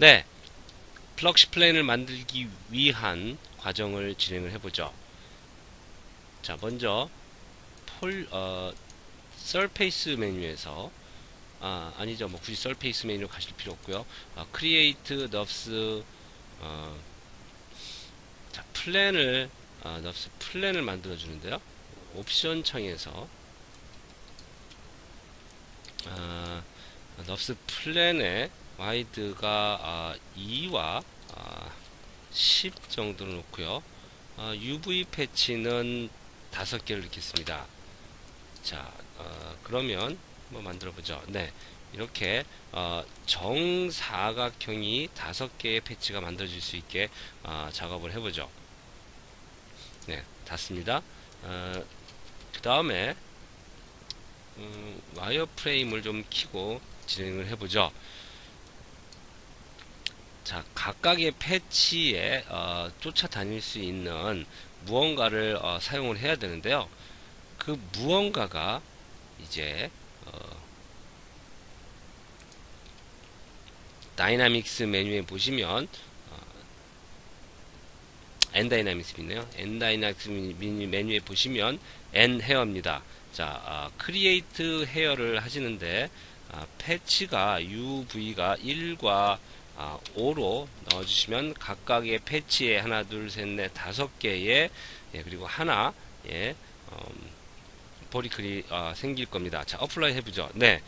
네, 플럭시 플랜을 만들기 위한 과정을 진행을 해보죠. 자, 먼저 폴 어, 서페이스 메뉴에서 아, 아니죠. 뭐 굳이 서페이스 메뉴로 가실 필요 없고요. 아, create nubs 어, 자, 플랜을 아, nubs 플랜을 만들어 주는데요. 옵션 창에서 아, nubs 플랜의 와이드가 아, 2와 아, 10 정도로 놓고요. 아, UV 패치는 5개를 넣겠습니다. 자, 어, 그러면 한번 만들어 보죠. 네. 이렇게 어, 정사각형이 다섯 개의 패치가 만들어질 수 있게 어, 작업을 해보죠. 네, 닿습니다. 어, 그 다음에 음, 와이어 프레임을 좀 키고 진행을 해보죠. 자, 각각의 패치에 어, 쫓아다닐 수 있는 무언가를 어, 사용을 해야 되는데요. 그 무언가가 이제 어, 다이나믹스 메뉴에 보시면 어, N 다이나믹스 있네요. N 다이나믹스 메뉴에 보시면 N 헤어입니다. 자, 아, 크리에이트 헤어를 하시는데 아, 패치가 UV가 1과 아, 5로 넣어주시면 각각의 패치에 하나, 둘, 셋, 넷, 다섯 개의 예, 그리고 하나 예, 음, 보리클이 어, 생길 겁니다. 자, 어플라이 해보죠. 네,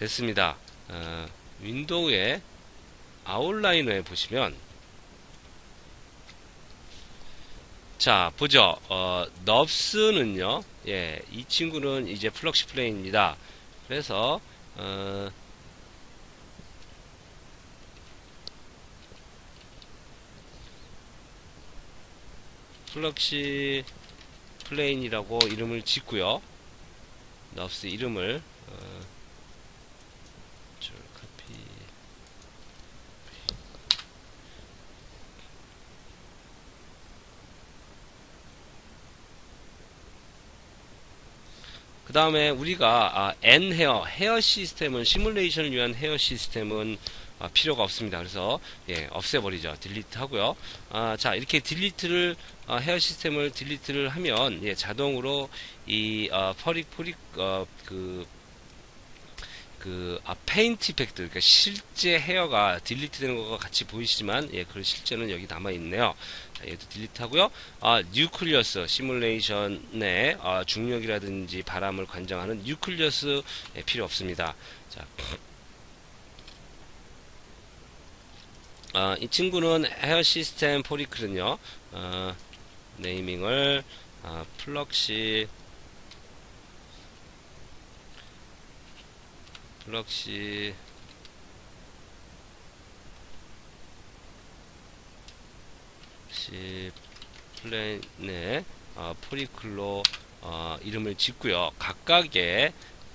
됐습니다. 어, 윈도우에 아웃라이너에 보시면 자, 보죠. 어, 넙스는요, 예, 이 친구는 이제 플럭시 플레이입니다. 그래서, 어, 플럭시 플레인이라고 이름을 짓고요. 넙스 이름을 어, 카피 그 다음에 우리가 아, N 헤어 헤어 시스템은 시뮬레이션을 위한 헤어 시스템은 아, 필요가 없습니다. 그래서 예, 없애버리죠. 딜리트 하고요. 아, 자 이렇게 딜리트를 어, 헤어 시스템을 딜리트를 하면 예, 자동으로 이 어, 퍼릭 포릭 어, 그, 그 아, 페인트 이펙트 그러니까 실제 헤어가 딜리트 되는 것과 같이 보이시지만 예, 그 실제는 여기 남아 있네요. 자, 얘도 딜리트 하고요. 아, 뉴클리어스 시뮬레이션의 아, 중력이라든지 바람을 관장하는 뉴클리어스 예, 필요 없습니다. 자. 어, 이 친구는 헤어 시스템 포리클은요, 어, 네이밍을 어, 플럭시 플럭시 시 플랜의 어, 포리클로 어, 이름을 짓고요. 각각의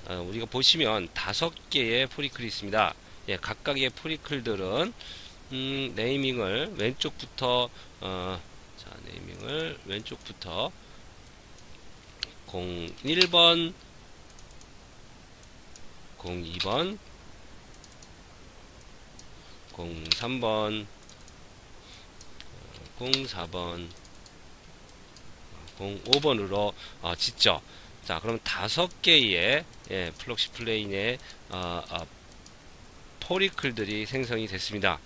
어, 우리가 보시면 다섯 개의 포리클이 있습니다. 예, 각각의 포리클들은 음, 네이밍을 왼쪽부터 어, 자 네이밍을 왼쪽부터 01번 02번 03번 04번 05번으로 어, 짓죠. 자, 그럼 다섯 개의 예, 플럭시 플레인의 어, 어, 포리클들이 생성이 됐습니다.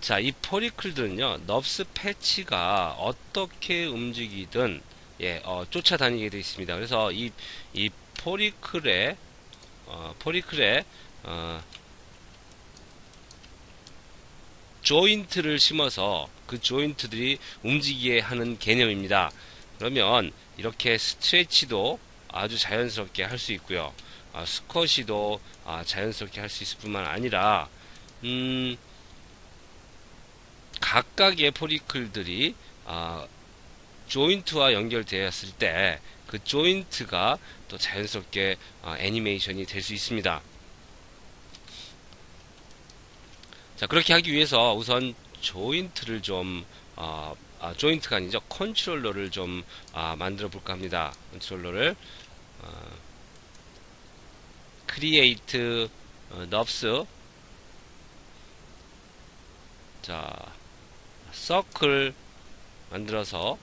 자, 이 포리클들은요, 넙스 패치가 어떻게 움직이든, 예, 어, 쫓아다니게 되어 있습니다. 그래서 이, 이 포리클에, 어, 포리클에, 어, 조인트를 심어서 그 조인트들이 움직이게 하는 개념입니다. 그러면 이렇게 스트레치도 아주 자연스럽게 할 수 있고요. 아, 스쿼시도 아, 자연스럽게 할 수 있을 뿐만 아니라 음, 각각의 포리클들이 아, 조인트와 연결되었을 때 그 조인트가 또 자연스럽게 아, 애니메이션이 될 수 있습니다. 자 그렇게 하기 위해서 우선 조인트를 좀 어, 아, 조인트가 아니죠. 컨트롤러를 좀 아, 만들어 볼까 합니다. 컨트롤러를 어, create 어, nubs 자 서클 만들어서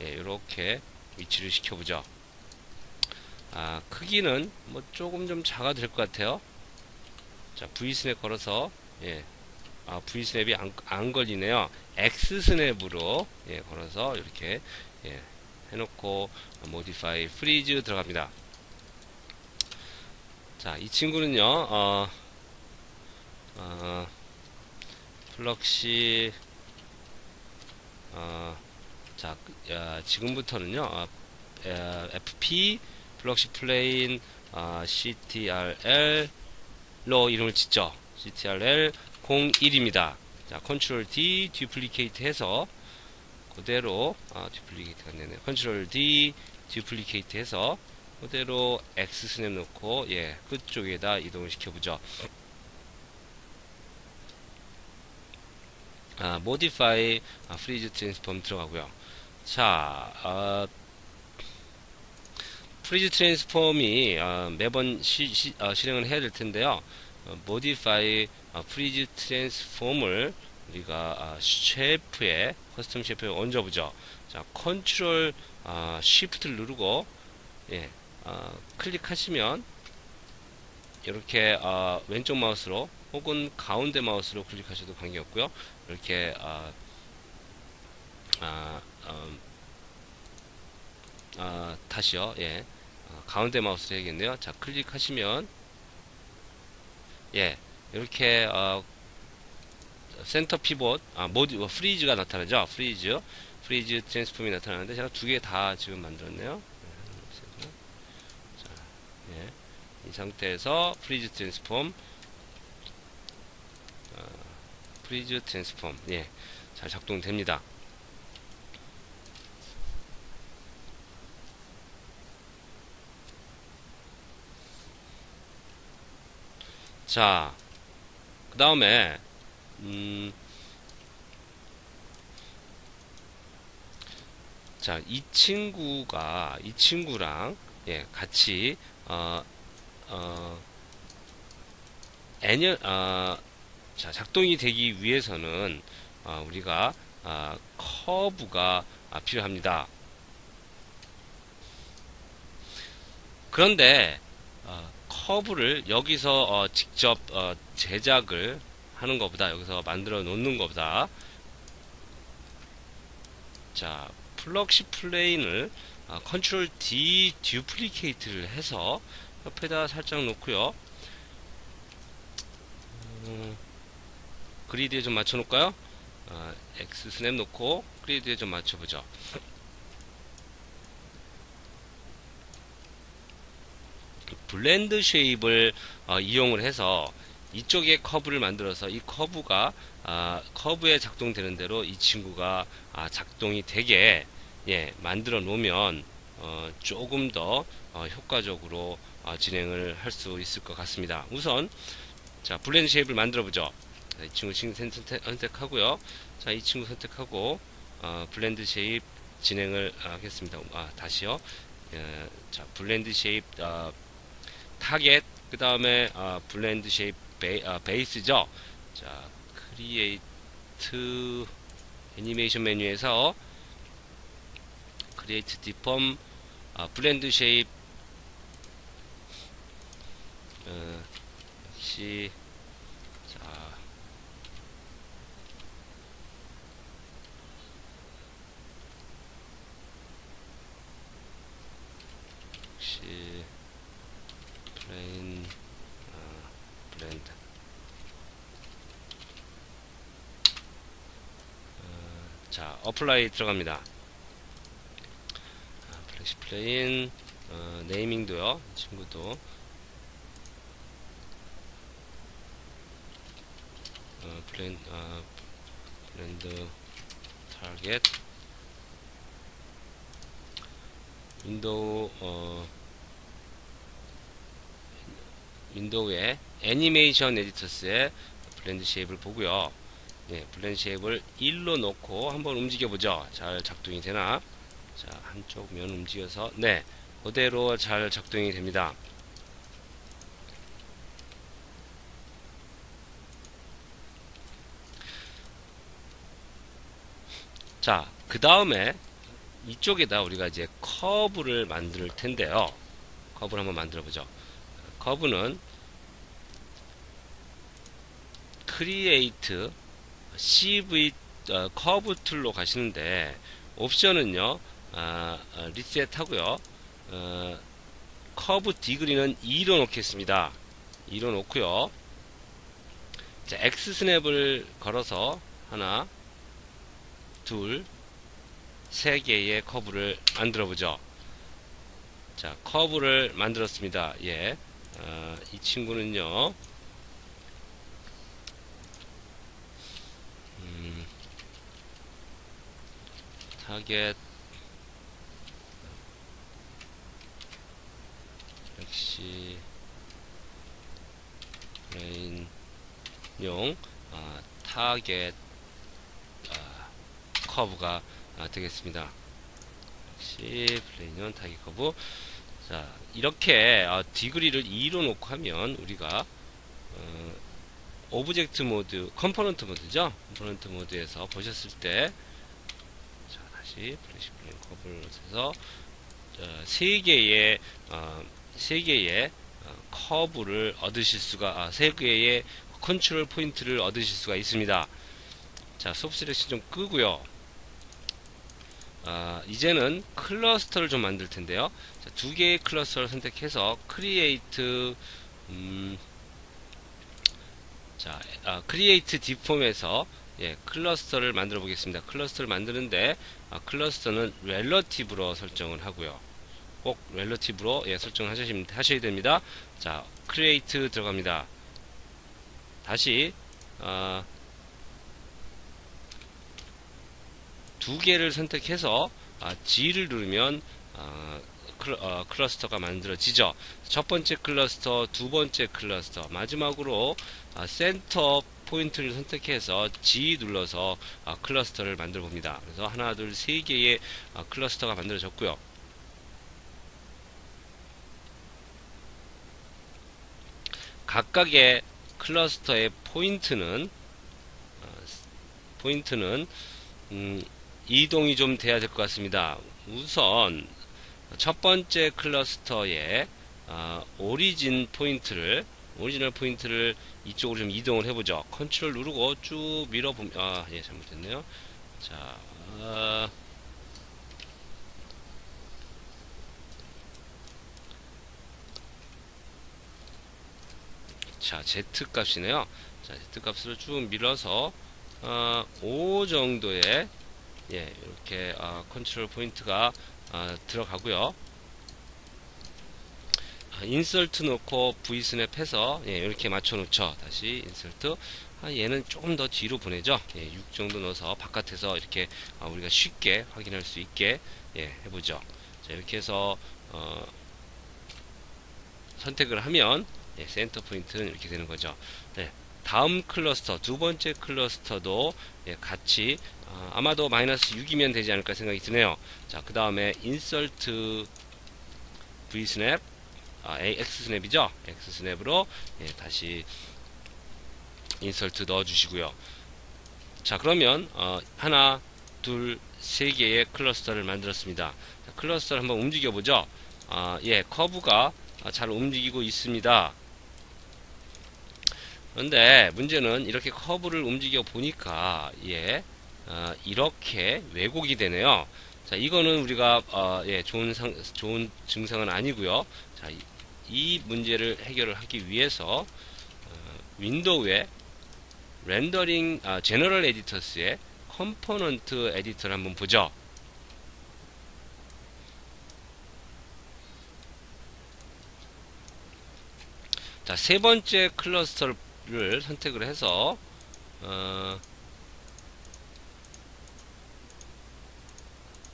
예, 이렇게 위치를 시켜보죠. 아, 크기는 뭐 조금 좀 작아 될 것 같아요. 자, V 스냅 걸어서 예, 아, V 스냅이 안, 안 걸리네요. X 스냅으로 예, 걸어서 이렇게 예, 해놓고 modify freeze 들어갑니다. 자, 이 친구는요, 어, 어, 플럭시, 어, 자, 야, 지금부터는요, 어, 에, FP, 플럭시 플레인, 어, CTRL로 이름을 짓죠. CTRL 01입니다. 자, 컨트롤 D, 듀플리케이트 해서, 그대로, 아, 듀플리케이트가 되네요. 컨트롤 D, 듀플리케이트 해서, 그대로 X 스냅 놓고 예 끝쪽에다 이동을 시켜보죠. 아, modify 아, freeze transform 들어가고요. 자, 어, freeze transform이 어, 매번 시, 시, 어, 실행을 해야 될 텐데요. 어, modify 어, freeze transform을 우리가 아, 셰프에 커스텀 셰프에 얹어보죠. 자, 컨트롤 아, shift를 누르고 예, 어, 클릭하시면 이렇게 어, 왼쪽 마우스로 혹은 가운데 마우스로 클릭하셔도 관계없고요. 이렇게 어, 아, 음, 아, 다시요. 예. 어, 가운데 마우스로 해야겠네요. 자, 클릭하시면 예. 이렇게 어, 센터 피봇 아, 모드 어, 프리즈가 나타나죠. 프리즈. 프리즈 트랜스폼이 나타나는데 제가 두 개 다 지금 만들었네요. 예, 이 상태에서 프리즈 트랜스폼 어, 프리즈 트랜스폼 예, 잘 작동됩니다. 자, 그 다음에 음, 자, 이 친구가 이 친구랑 예, 같이 어, 어, 애년, 어, 자, 작동이 되기 위해서는 어, 우리가 어, 커브가 아, 필요합니다. 그런데 어, 커브를 여기서 어, 직접 어, 제작을 하는 것보다 여기서 만들어 놓는 것보다 자 플럭시 플레인을 아, 컨트롤 D 듀플리케이트를 해서 옆에다 살짝 놓고요. 음, 그리드에 좀 맞춰 놓을까요? 아, X 스냅 놓고 그리드에 좀 맞춰 보죠. 블렌드 쉐입을 어, 이용을 해서 이쪽에 커브를 만들어서 이 커브가 아, 커브에 작동되는 대로 이 친구가 아, 작동이 되게 예, 만들어 놓으면 어, 조금 더 어, 효과적으로 어, 진행을 할 수 있을 것 같습니다. 우선 자 블렌드 쉐입을 만들어 보죠. 이 친구 선택, 선택하고요. 자 이 친구 선택하고 어, 블렌드 쉐입 진행을 하겠습니다. 아 다시요. 예, 자 블렌드 쉐입 어, 타겟 그 다음에 어, 블렌드 쉐입 베이, 어, 베이스죠. 자 크리에이트 애니메이션 메뉴에서 크리에이트 디폼 아, 블렌드 쉐입 어, 역시 자 역시 플레인 어, 블렌드 어, 자 어플라이 들어갑니다. 플렉시 플레인 어, 네이밍도요. 친구도. 어, 블렌, 어, 블렌드 타겟. 윈도우 어, 윈도우의 애니메이션 에디터스의 블렌드 쉐입을 보고요. 예, 네, 블렌시 앱을 1로 놓고 한번 움직여보죠. 잘 작동이 되나? 자, 한쪽 면 움직여서, 네, 그대로 잘 작동이 됩니다. 자, 그 다음에 이쪽에다 우리가 이제 커브를 만들 텐데요. 커브를 한번 만들어 보죠. 커브는 크리에이트 CV 어, 커브 툴로 가시는데 옵션은요 아, 어, 리셋 하고요. 어, 커브 디그리는 2로 놓겠습니다. 2로 놓고요. 자, X 스냅을 걸어서 하나 둘세 개의 커브를 만들어 보죠. 자 커브를 만들었습니다. 예, 어, 이 친구는요 음, 타겟 역시 레인용 아, 타겟 아, 커브가 아, 되겠습니다. 역시 플레인용 타겟 커브 자 이렇게 아, 디그리를 2로 놓고 하면 우리가 어, 오브젝트 모드, 컴포넌트 모드죠. 컴포넌트 모드에서 보셨을 때, 자, 다시 플래시 플레인 커브를 해서, 어, 세 개의, 어, 세 개의 어, 커브를 얻으실 수가, 아, 세 개의 컨트롤 포인트를 얻으실 수가 있습니다. 자, 소프 셀렉션 좀 끄고요. 아, 이제는 클러스터를 좀 만들 텐데요. 자, 두 개의 클러스터를 선택해서 크리에이트 음, 자, 아, 크리에이트 디폼에서 예, 클러스터를 만들어 보겠습니다. 클러스터를 만드는데 아, 클러스터는 렐러티브로 설정을 하고요. 꼭 렐러티브로 예, 설정하셔야 하셔야 됩니다. 자, 크리에이트 들어갑니다. 다시 아, 두 개를 선택해서 아, G를 누르면 아, 클러, 어, 클러스터가 만들어지죠. 첫 번째 클러스터, 두 번째 클러스터, 마지막으로 아, 센터 포인트를 선택해서 G 눌러서 아, 클러스터를 만들어 봅니다. 그래서 하나, 둘, 세 개의 아, 클러스터가 만들어졌고요. 각각의 클러스터의 포인트는 어, 포인트는 음, 이동이 좀 돼야 될 것 같습니다. 우선 첫 번째 클러스터의 어, 오리진 포인트를 오리지널 포인트를 이쪽으로 좀 이동을 해보죠. 컨트롤 누르고 쭉 밀어보면 아, 예, 잘못됐네요. 자, 어, 자, Z 값이네요. 자, Z 값을 쭉 밀어서 어, 5 정도의 예, 이렇게 어, 컨트롤 포인트가 어, 들어가고요. 아, 인설트 놓고 V 스냅 해서 예, 이렇게 맞춰 놓죠. 다시 인설트. 아, 얘는 조금 더 뒤로 보내죠. 예, 6 정도 넣어서 바깥에서 이렇게 아, 우리가 쉽게 확인할 수 있게 예, 해보죠. 자, 이렇게 해서 어, 선택을 하면 예, 센터 포인트는 이렇게 되는 거죠. 네, 다음 클러스터 두 번째 클러스터도 예, 같이 어, 아마도 마이너스 6이면 되지 않을까 생각이 드네요. 자, 그 다음에 인설트 v 스냅 아, x 스냅이죠. x 스냅으로 예, 다시 인설트 넣어 주시고요. 자, 그러면 어, 하나, 둘, 세 개의 클러스터를 만들었습니다. 자, 클러스터를 한번 움직여 보죠. 아, 예, 커브가 잘 움직이고 있습니다. 그런데 문제는 이렇게 커브를 움직여 보니까 예, 어, 이렇게 왜곡이 되네요. 자, 이거는 우리가 어, 예, 좋은 상, 좋은 증상은 아니고요. 자, 이, 이 문제를 해결을 하기 위해서 어, 윈도우에 렌더링 아, 제너럴 에디터스의 컴포넌트 에디터를 한번 보죠. 자, 세 번째 클러스터를 선택을 해서 어,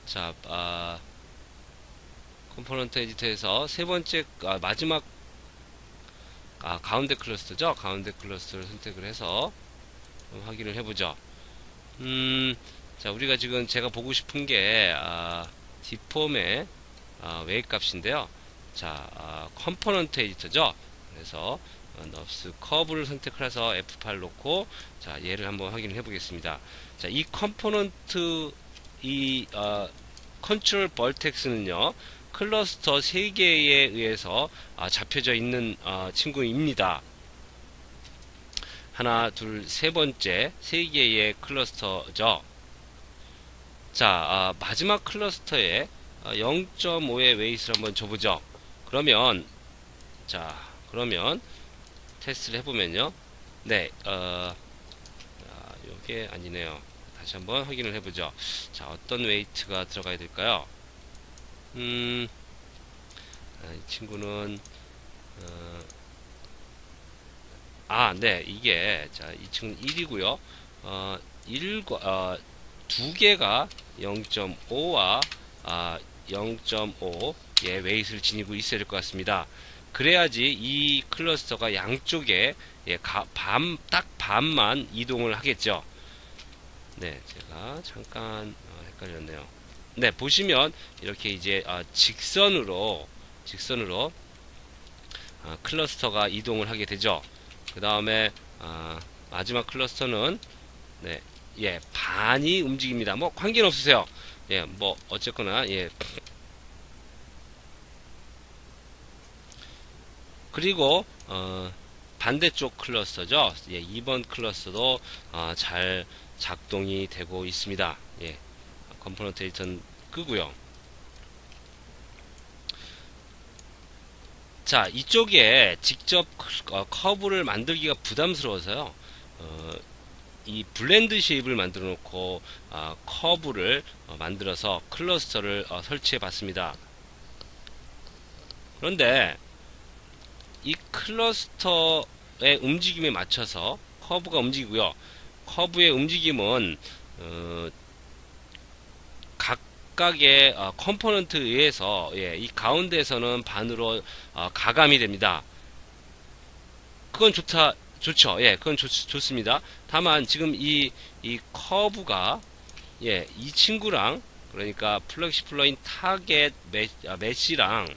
자, 아, 컴포넌트 에디터에서 세 번째, 아, 마지막, 아, 가운데 클러스터죠? 가운데 클러스터를 선택을 해서 확인을 해보죠. 음, 자, 우리가 지금 제가 보고 싶은 게, 아, 디폼의, 아, 웨이 값인데요. 자, 아, 컴포넌트 에디터죠? 그래서, 어, 넙스 커브를 선택을 해서 F8 놓고, 자, 얘를 한번 확인해 보겠습니다. 자, 이 컴포넌트 이 어, 컨트롤 벌텍스는요 클러스터 3개에 의해서 아, 잡혀져 있는 어, 친구입니다. 하나, 둘, 세 번째 세 개의 클러스터죠. 자, 아, 마지막 클러스터에 0.5의 어, 웨이스를 한번 줘보죠. 그러면 자, 그러면 테스트를 해보면요. 네, 어, 아, 요게 아니네요. 다시 한번 확인을 해보죠. 자, 어떤 웨이트가 들어가야 될까요? 음, 아, 이 친구는, 어, 아, 네, 이게, 자, 이 친구는 1이고요. 어, 1, 어, 두 개가 0.5와, 아, 0.5의 웨이트를 지니고 있어야 될 것 같습니다. 그래야지 이 클러스터가 양쪽에 예, 가, 반, 딱 반만 이동을 하겠죠. 네, 제가 잠깐 어, 헷갈렸네요. 네, 보시면 이렇게 이제 어, 직선으로 직선으로 어, 클러스터가 이동을 하게 되죠. 그 다음에 어, 마지막 클러스터는 네, 예, 반이 움직입니다. 뭐 관계는 없으세요. 예, 뭐 어쨌거나 예. 그리고 어, 반대쪽 클러스터죠. 예, 2번 클러스터도 어, 잘 작동이 되고 있습니다. 예, 에디터는 끄고요. 자, 이쪽에 직접 어, 커브를 만들기가 부담스러워서요. 어, 이 블렌드 쉐입을 만들어 놓고 어, 커브를 어, 만들어서 클러스터를 어, 설치해 봤습니다. 그런데 이 클러스터의 움직임에 맞춰서 커브가 움직이고요. 커브의 움직임은 어, 각각의 어, 컴포넌트에 의해서 예, 이 가운데에서는 반으로 어, 가감이 됩니다. 그건 좋다 좋죠. 예, 그건 좋, 좋습니다. 다만 지금 이, 이 커브가 예, 이 친구랑 그러니까 플렉시 플러인 타겟 매, 아, 매시랑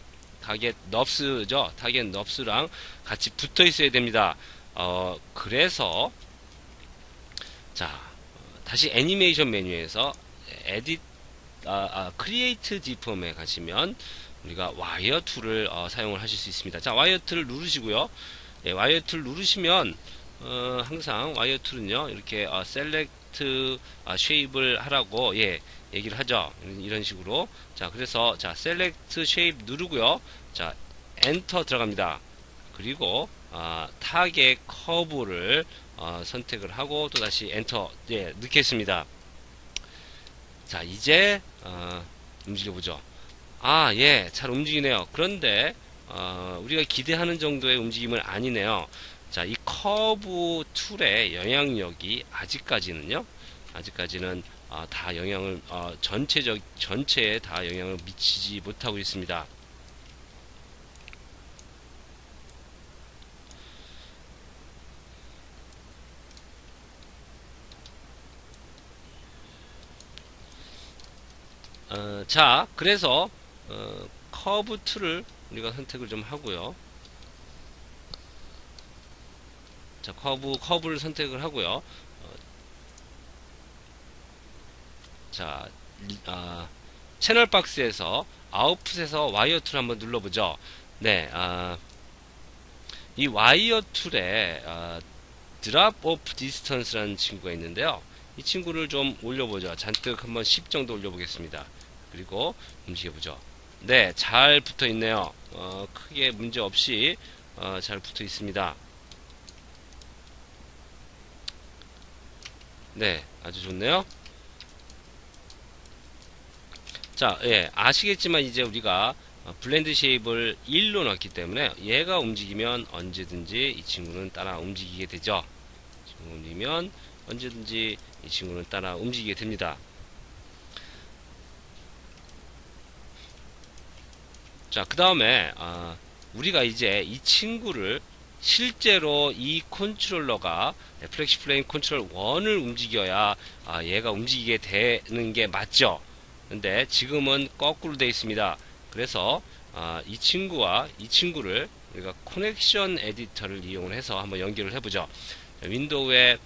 타겟 넙스죠. 타겟 넙스랑 같이 붙어 있어야 됩니다. 어, 그래서 자, 다시 애니메이션 메뉴에서 에딧 아, 아, 크리에이트 디폼에 가시면 우리가 와이어 툴을 어, 사용을 하실 수 있습니다. 자, 와이어 툴을 누르시고요. 예, 와이어 툴 누르시면 어, 항상 와이어 툴은요 이렇게 어, 셀렉트 어, 쉐입을 하라고 예 얘기를 하죠 이런 식으로 자 그래서 자 셀렉트 쉐입 누르고요 자 엔터 들어갑니다 그리고 어, 타겟 커브를 어, 선택을 하고 또 다시 엔터 예 넣겠습니다 자 이제 어, 움직여 보죠 아 예 잘 움직이네요 그런데 어, 우리가 기대하는 정도의 움직임은 아니네요. 자, 이 커브 툴의 영향력이 아직까지는요. 아직까지는 어, 다 영향을 어, 전체적 전체에 다 영향을 미치지 못하고 있습니다. 어, 자, 그래서 어, 커브 툴을 우리가 선택을 좀 하고요. 자, 커브, 커브를 선택을 하고요. 어, 자, 아, 채널 박스에서 아웃풋에서 와이어 툴 한번 눌러보죠. 네, 아, 이 와이어 툴에 아, 드랍 오프 디스턴스라는 친구가 있는데요. 이 친구를 좀 올려보죠. 잔뜩 한번 10 정도 올려보겠습니다. 그리고 움직여보죠. 네, 잘 붙어 있네요. 어, 크게 문제 없이 어, 잘 붙어 있습니다. 네, 아주 좋네요. 자, 예, 아시겠지만 이제 우리가 블렌드 쉐입을 1로 넣었기 때문에 얘가 움직이면 언제든지 이 친구는 따라 움직이게 되죠. 친구 움직이면 언제든지 이 친구는 따라 움직이게 됩니다. 자, 그 다음에, 아, 우리가 이제 이 친구를 실제로 이 컨트롤러가 플렉시 플레임 컨트롤 1을 움직여야 아, 얘가 움직이게 되는 게 맞죠. 근데 지금은 거꾸로 되어 있습니다. 그래서 아, 이 친구와 이 친구를 우리가 커넥션 에디터를 이용을 해서 한번 연결을 해보죠. 윈도우에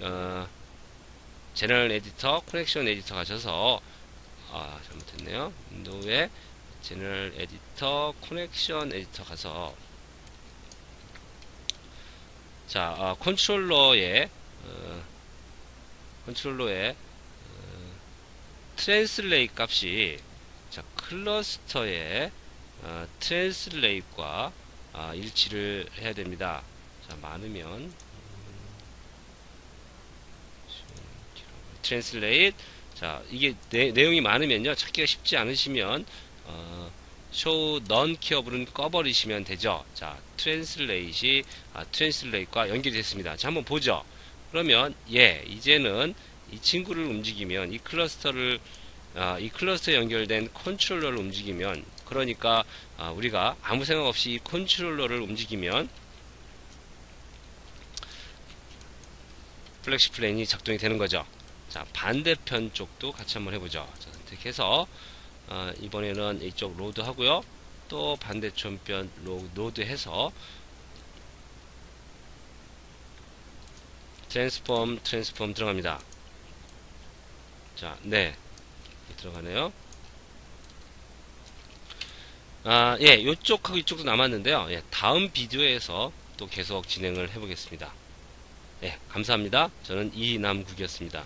어, 제너럴 에디터, 커넥션 에디터 가셔서 아, 잘못했네요. 윈도우에 제너럴 에디터, 커넥션 에디터 가서 자, 아, 컨트롤러에 어, 컨트롤러에 어, 트랜슬레이 값이 자, 클러스터의 어, 트랜슬레이과 아, 일치를 해야 됩니다. 자, 많으면 트랜슬레이트 자 이게 내, 내용이 많으면요 찾기가 쉽지 않으시면 어, show none 키어블은 꺼버리시면 되죠 자 트랜슬레이트이 아, 트랜슬레이트과 연결됐습니다 자 한번 보죠 그러면 예 이제는 이 친구를 움직이면 이 클러스터를 아, 이 클러스터에 연결된 컨트롤러를 움직이면 그러니까 아, 우리가 아무 생각 없이 이 컨트롤러를 움직이면 플렉시 플랜이 작동이 되는 거죠. 자 반대편 쪽도 같이 한번 해보죠. 자, 선택해서 어, 이번에는 이쪽 로드 하고요. 또 반대편편 로드 해서 트랜스폼 트랜스폼 들어갑니다. 자, 네. 들어가네요. 아, 예, 요쪽하고 이쪽도 남았는데요. 예, 다음 비디오에서 또 계속 진행을 해보겠습니다. 예, 감사합니다. 저는 이남국이었습니다.